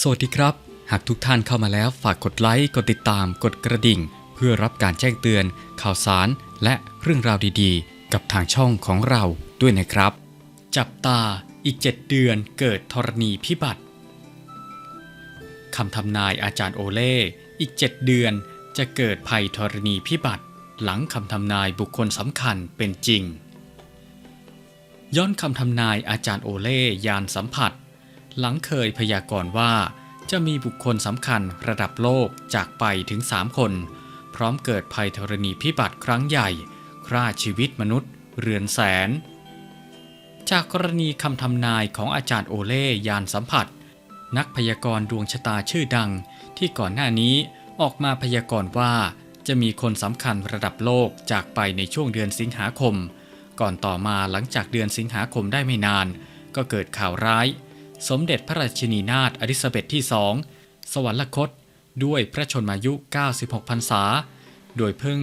สวัสดีครับ หากทุกท่านเข้ามาแล้วฝากกดไลค์ กดติดตาม กดกระดิ่ง เพื่อรับการแจ้งเตือน ข่าวสาร และเรื่องราวดีๆ กับทางช่องของเราด้วยนะครับ จับตาอีก 7 เดือนเกิดธรณีพิบัติคำทำนายอาจารย์โอเล่อีก 7 เดือนจะเกิดภัยธรณีพิบัติ หลังคำทำนายบุคคลสำคัญเป็นจริง ย้อนคำทำนายอาจารย์โอเล่ยานสัมผัส หลังเคยพยากรณ์ว่า จะมีบุคคลสำคัญระดับโลกจากไปถึง3คน พร้อมเกิดภัยธรณีพิบัติครั้งใหญ่ฆ่าชีวิตมนุษย์ เรือนแสน จากกรณีคำทำนายของอาจารย์โอเล่ยานสัมผัส นักพยากรณ์ดวงชะตาชื่อดัง ที่ก่อนหน้านี้ออกมาพยากรณ์ว่าจะมีคนสำคัญระดับโลกจากไปในช่วงเดือนสิงหาคม ก่อนต่อมาหลังจากเดือนสิงหาคมได้ไม่นาน ก็เกิดข่าวร้าย สมเด็จพระราชินีนาถอลิซาเบธที่สองสวรรคตด้วยพระชนมายุ 96 พรรษา โดยพิ่ง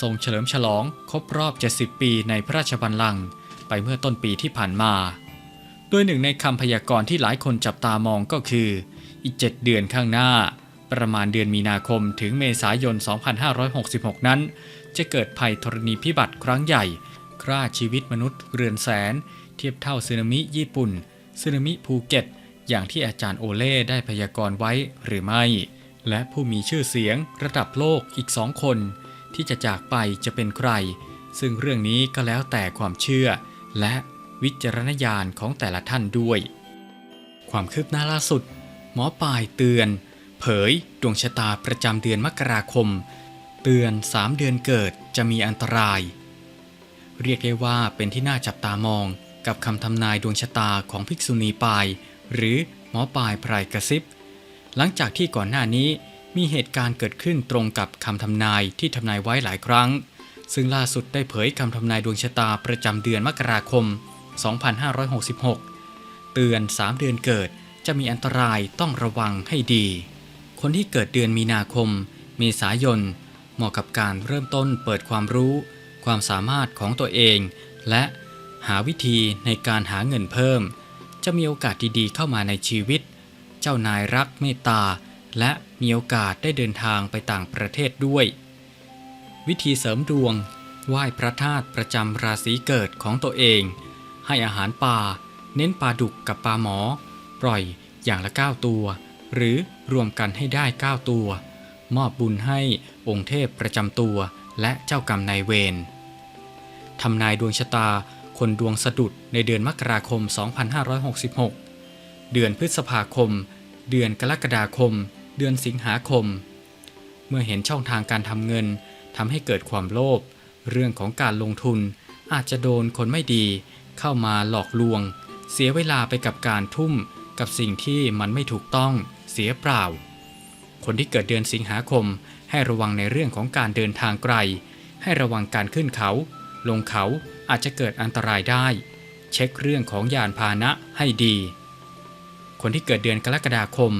ทรงเฉลิมฉลองครบรอบ 70 ปีในพระราชบัลลังก์ไปเมื่อต้นปีที่ผ่านมา โดยหนึ่งในคำพยากรณ์ที่หลายคนจับตามองก็คือ อีก 7 เดือนข้างหน้า ประมาณเดือนมีนาคมถึงเมษายน 2566 นั้น จะเกิดภัยธรณีพิบัติครั้งใหญ่ ฆ่าชีวิตมนุษย์เรือนแสน เทียบเท่าสึนามิญี่ปุ่น สึนามิภูเก็ต อย่างที่อาจารย์โอเล่ได้พยากรณ์ไว้หรือไม่ และผู้มีชื่อเสียงระดับโลกอีกสองคน ที่จะจากไปจะเป็นใคร ซึ่งเรื่องนี้ก็แล้วแต่ความเชื่อ และวิจารณญาณของแต่ละท่านด้วย ความคืบหน้าล่าสุด หมอปลายเตือน เผยดวงชะตาประจำเดือนมกราคม เตือน3เดือนเกิดจะมีอันตราย เรียกได้ว่าเป็นที่น่าจับตามอง กับคำทำนายดวงชะตาของภิกษุณีปาย หรือหมอปายไพรกระซิบ หลังจากที่ก่อนหน้านี้มีเหตุการณ์เกิดขึ้นตรงกับคำทำนายที่ทำนายไว้หลายครั้ง ซึ่งล่าสุดได้เผยคำทำนายดวงชะตาประจำเดือนมกราคม 2566 เตือน 3 เดือนเกิดจะมีอันตรายต้องระวังให้ดี คนที่เกิดเดือนมีนาคม เมษายน เหมาะกับการเริ่มต้นเปิดความรู้ ความสามารถของตัวเอง และ หาวิธีในการหาเงินเพิ่ม จะมีโอกาสดีๆเข้ามาในชีวิต เจ้านายรักเมตตา และมีโอกาสได้เดินทางไปต่างประเทศด้วย วิธีเสริมดวงไหว้พระธาตุประจำราศีเกิดของตัวเอง ให้อาหารปลาเน้นปลาดุกกับปลาหมอ ปล่อยอย่างละ 9 ตัว หรือรวมกันให้ได้ 9 ตัว มอบบุญให้องค์เทพประจำตัวและเจ้ากรรมนายเวรทำนายดวงชะตา คนดวงสะดุดในเดือนมกราคม 2566 เดือนพฤษภาคม เดือนกรกฎาคม เดือนสิงหาคม เมื่อเห็นช่องทางการทำเงินทำให้เกิดความโลภเรื่องของการลงทุนอาจจะโดนคนไม่ดี เข้ามาหลอกลวง เสียเวลาไปกับการทุ่มกับสิ่งที่มันไม่ถูกต้องเสียเปล่า คนที่เกิดเดือนสิงหาคม ให้ระวังในเรื่องของการเดินทางไกล ให้ระวังการขึ้นเขา ลงเขา อาจจะเกิดอันตรายได้ เช็คเรื่องของยานพาหนะให้ดี คนที่เกิดเดือนกรกฎาคม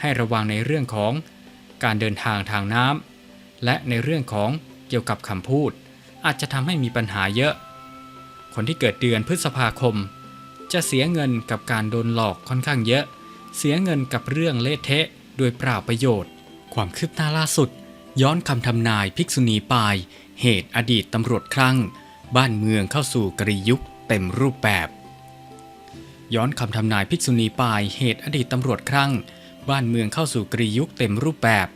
ให้ระวังในเรื่องของการเดินทางทางน้ำและในเรื่องของเกี่ยวกับคำพูด อาจจะทำให้มีปัญหาเยอะ คนที่เกิดเดือนพฤษภาคม จะเสียเงินกับการโดนหลอกค่อนข้างเยอะ เสียเงินกับเรื่องเละเทะโดยเปล่าประโยชน์ ความคืบหน้าล่าสุด ย้อนคำทำนายภิกษุณีปาย เหตุอดีตตำรวจคลั่ง บ้านเมืองเข้าสู่กรียุคเต็มรูปแบบ ย้อนคำทำนายภิกษุณีปายเหตุอดีตตำรวจคลั่ง บ้านเมืองเข้าสู่กรียุคเต็มรูปแบบ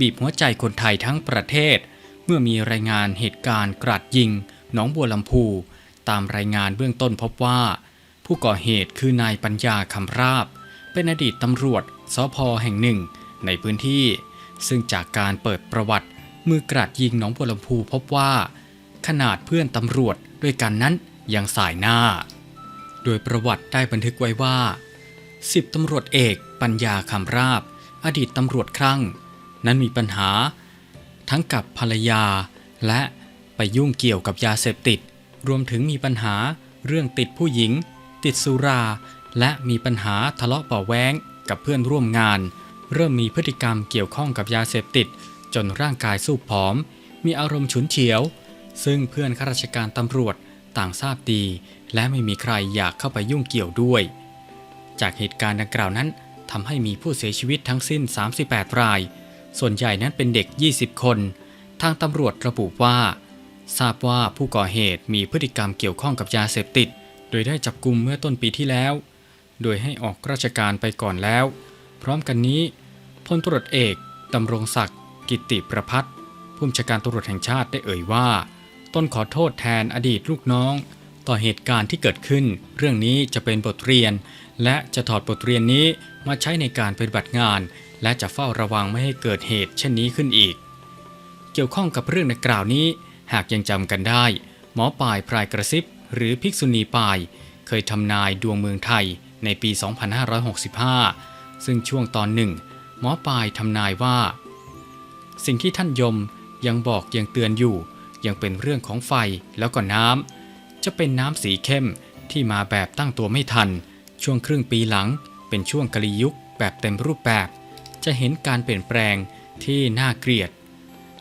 บีบหัวใจคนไทยทั้งประเทศ เมื่อมีรายงานเหตุการณ์กราดยิงหนองบัวลำพู ตามรายงานเบื้องต้นพบว่า ผู้ก่อเหตุคือนายปัญญาคำราบ เป็นอดีตตำรวจสพแห่งหนึ่ง ในพื้นที่ ซึ่งจากการเปิดประวัติมือกราดยิงหนองบัวลำพูพบว่า ขนาดเพื่อนตำรวจด้วยกันนั้นยังสายหน้า โดยประวัติได้บันทึกไว้ว่าสิบตำรวจเอกปัญญาคำราบ อดีตตำรวจครั่ง นั้นมีปัญหา ทั้งกับภรรยา และไปยุ่งเกี่ยวกับยาเสพติด รวมถึงมีปัญหาเรื่องติดผู้หญิง ติดสุรา และมีปัญหาทะเลาะเบาแว้งกับเพื่อนร่วมงาน เริ่มมีพฤติกรรมเกี่ยวข้องกับยาเสพติด จนร่างกายสู้ผอม มีอารมณ์ฉุนเฉียว ซึ่งเพื่อนข้าราชการตำรวจต่างทราบดี และไม่มีใครอยากเข้าไปยุ่งเกี่ยวด้วย จากเหตุการณ์ดังกล่าวนั้นทำให้มีผู้เสียชีวิตทั้งสิ้น 38 ราย ส่วนใหญ่นั้นเป็นเด็ก 20 คน ทางตำรวจระบุว่า ทราบว่าผู้ก่อเหตุมีพฤติกรรมเกี่ยวข้องกับยาเสพติด โดยได้จับกลุ่มเมื่อต้นปีที่แล้ว โดยให้ออกราชการไปก่อนแล้ว พร้อมกันนี้พลตรวจเอกดำรงศักดิ์กิติประพัฒน์ผู้บัญชาการตำรวจแห่งชาติได้เอ่ยว่า ตนขอโทษแทนอดีตลูกน้อง ต่อเหตุการณ์ที่เกิดขึ้น เรื่องนี้จะเป็นบทเรียน และจะถอดบทเรียนนี้มาใช้ในการปฏิบัติงาน และจะเฝ้าระวังไม่ให้เกิดเหตุ เช่นนี้ขึ้นอีก เกี่ยวข้องกับเรื่องดังกล่าวนี้ หากยังจำกันได้ หมอปลายพรายกระซิบ หรือภิกษุณีปาย เคยทำนายดวงเมืองไทยในปี 2565 ซึ่งช่วงตอนหนึ่งหมอปลายทำนายว่า สิ่งที่ท่านยมยังบอกยังเตือนอยู่ ยังเป็นเรื่องของไฟแล้วก็น้ำจะเป็นน้ำสีเข้มที่มาแบบตั้งตัวไม่ทัน ช่วงครึ่งปีหลัง เป็นช่วงกลียุคแบบเต็มรูปแบบ จะเห็นการเปลี่ยนแปลงที่น่าเกลียด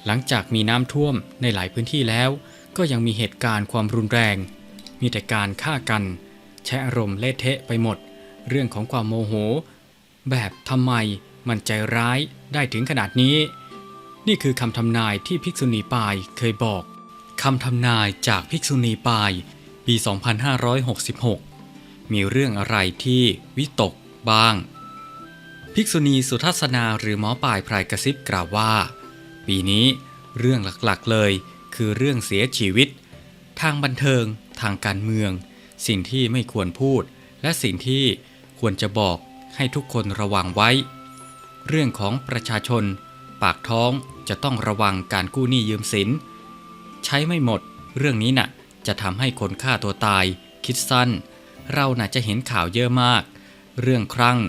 หลังจากมีน้ำท่วมในหลายพื้นที่แล้ว ก็ยังมีเหตุการณ์ความรุนแรง มีแต่การฆ่ากันแชะอารมณ์เละเทะไปหมด เรื่องของความโมโห แบบทำไมมันใจร้ายได้ถึงขนาดนี้ นี่คือคำทำนายที่ภิกษุณีปายเคยบอก คำทำนายจากภิกษุณีปาย ปี 2566 มีเรื่องอะไรที่วิตกบ้าง ภิกษุณีสุทัศนาหรือหมอปายพรายกระซิบกล่าวว่า ปีนี้เรื่องหลักๆเลยคือเรื่องเสียชีวิต ทางบันเทิง ทางการเมือง สิ่งที่ไม่ควรพูด และสิ่งที่ควรจะบอกให้ทุกคนระวังไว้ เรื่องของประชาชน ปากท้องจะต้องระวังการกู้หนี้ยืมสิน ใช้ไม่หมด เรื่องนี้น่ะ จะทำให้คนฆ่าตัวตาย คิดสั้น เราน่ะจะเห็นข่าวเยอะมาก เรื่องครั่ง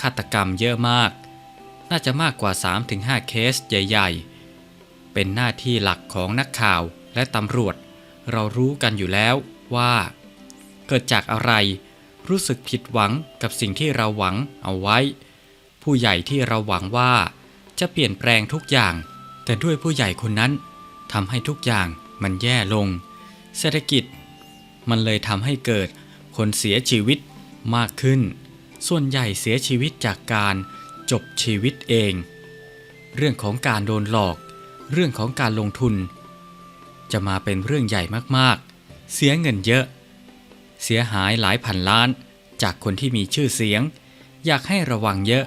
ฆาตกรรมเยอะมาก น่าจะมากกว่า 3-5 เคสใหญ่ ๆ เป็นหน้าที่หลักของนักข่าวและตำรวจ เรารู้กันอยู่แล้วว่า เกิดจากอะไร รู้สึกผิดหวังกับสิ่งที่เราหวังเอาไว้ ผู้ใหญ่ที่เราหวังว่าจะเปลี่ยนแปลงทุกอย่าง แต่ด้วยผู้ใหญ่คนนั้น ทำให้ทุกอย่างมันแย่ลง เศรษฐกิจ มันเลยทำให้เกิดคนเสียชีวิตมากขึ้น ส่วนใหญ่เสียชีวิตจากการจบชีวิตเอง เรื่องของการโดนหลอก เรื่องของการลงทุน จะมาเป็นเรื่องใหญ่มากๆ เสียเงินเยอะ เสียหายหลายพันล้านจากคนที่มีชื่อเสียง อยากให้ระวังเยอะ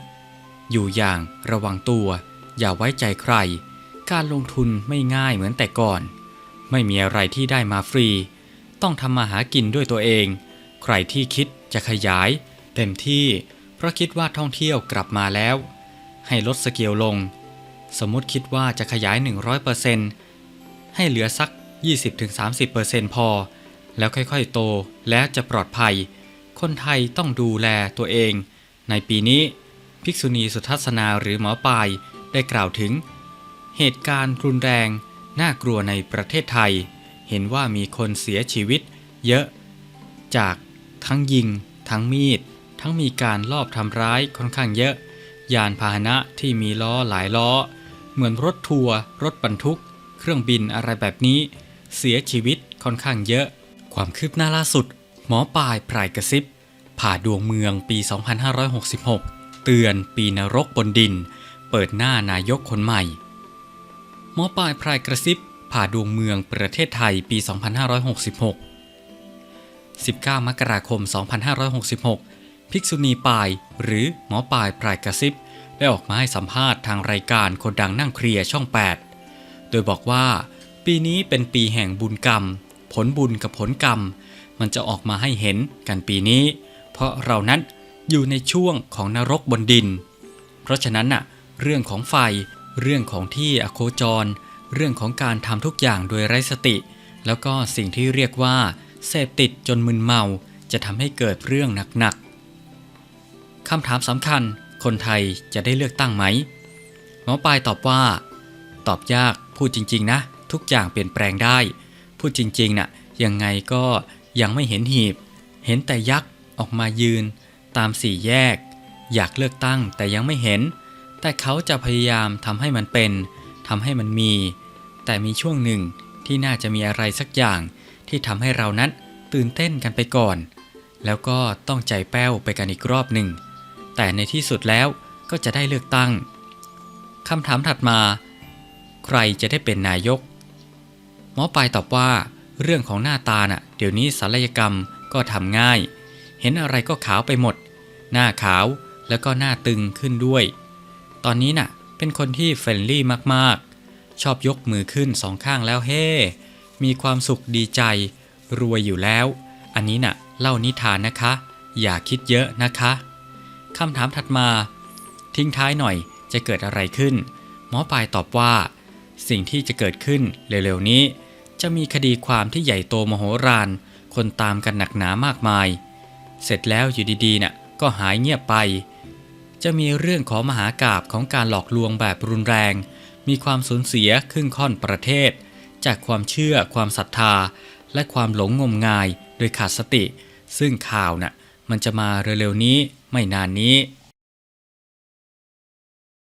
อยู่อย่างระวังตัว อย่าไว้ใจใคร การลงทุนไม่ง่ายเหมือนแต่ก่อน ไม่มีอะไรที่ได้มาฟรี ต้องทำมาหากินด้วยตัวเอง ใครที่คิดจะขยาย เต็มที่ เพราะคิดว่าท่องเที่ยวกลับมาแล้ว ให้ลดสเกลลง สมมติคิดว่าจะขยาย 100%ให้เหลือสัก 20-30%พอ แล้วค่อยๆโตแล้วจะปลอดภัย คนไทยต้องดูแลตัวเอง ในปีนี้ ภิกษุณีสุทัศนาหรือหมอปลายได้กล่าวถึง เหตุการณ์รุนแรง น่ากลัวในประเทศไทย เห็นว่ามีคนเสียชีวิต เยอะ จากทั้งยิง ทั้งมีด ทั้งมีการลอบทำร้ายค่อนข้างเยอะ ยานพาหนะที่มีล้อหลายล้อ เหมือนรถทัวร์รถบรรทุก เครื่องบินอะไรแบบนี้ เสียชีวิตค่อนข้างเยอะ ความคืบหน้าล่าสุด หมอปลายพรายกระซิบ ผ่าดวงเมืองปี 2566 เตือนปีนรกบนดิน เปิดหน้านายกคนใหม่ หมอปลายพรายกระซิบผ่าดวงเมืองประเทศไทยปี 2566 19 มกราคม 2566 ภิกษุณีปายหรือหมอปลายพรายกระซิบได้ออกมาให้สัมภาษณ์ทางรายการคนดังนั่งเคลียร์ช่อง 8 โดยบอกว่า ปีนี้เป็นปีแห่งบุญกรรม ผลบุญกับผลกรรม มันจะออกมาให้เห็นกันปีนี้ เพราะเรานั้นอยู่ในช่วงของนรกบนดิน เพราะฉะนั้นน่ะเรื่องของไฟ เรื่องของที่อโคจร เรื่องของการทำทุกอย่างโดยไร้สติ แล้วก็สิ่งที่เรียกว่า เสพติดจนมึนเมา จะทำให้เกิดเรื่องหนักๆคำถามสำคัญ คนไทยจะได้เลือกตั้งไหมหมอปลายตอบว่า ตอบยากพูดจริง ๆ นะ ทุกอย่างเปลี่ยนแปลงได้ พูดจริงๆน่ะยังไงก็ยังไม่เห็นหีบ เห็นแต่ยักษ์ออกมายืน ตามสี่แยก อยากเลือกตั้งแต่ยังไม่เห็น แต่เขาจะพยายามทำให้มันเป็นทำให้มันมี แต่มีช่วงหนึ่งที่น่าจะมีอะไรสักอย่างที่ทำให้เรานั้นตื่นเต้นกันไปก่อน แล้วก็ต้องใจแป้วไปกันอีกรอบหนึ่ง แต่ในที่สุดแล้วก็จะได้เลือกตั้งคำถามถัดมา ใครจะได้เป็นนายก หมอปลายตอบว่า เรื่องของหน้าตาน่ะ เดี๋ยวนี้ศัลยกรรมก็ทำง่าย เห็นอะไรก็ขาวไปหมด หน้าขาวแล้วก็หน้าตึงขึ้นด้วย ตอนนี้น่ะ เป็นคนที่เฟรนลี่มากๆ ชอบยกมือขึ้นสองข้างแล้วเฮ้ มีความสุขดีใจ รวยอยู่แล้ว อันนี้น่ะ เล่านิทานนะคะ อย่าคิดเยอะนะคะคำถามถัดมา ทิ้งท้ายหน่อยจะเกิดอะไรขึ้น หมอปลายตอบว่า สิ่งที่จะเกิดขึ้นเร็วๆนี้ จะมีคดีความที่ใหญ่โตมโหฬารคนตามกันหนักหนามากมาย เสร็จแล้วอยู่ดีๆน่ะก็หายเงียบไป จะมีเรื่องของมหากาบของการหลอกลวงแบบรุนแรง มีความสูญเสียครึ่งค่อนประเทศ จากความเชื่อ ความศรัทธา และความหลงงมงายโดยขาดสติ ซึ่งข่าวน่ะมันจะมาเร็วๆนี้ไม่นานนี้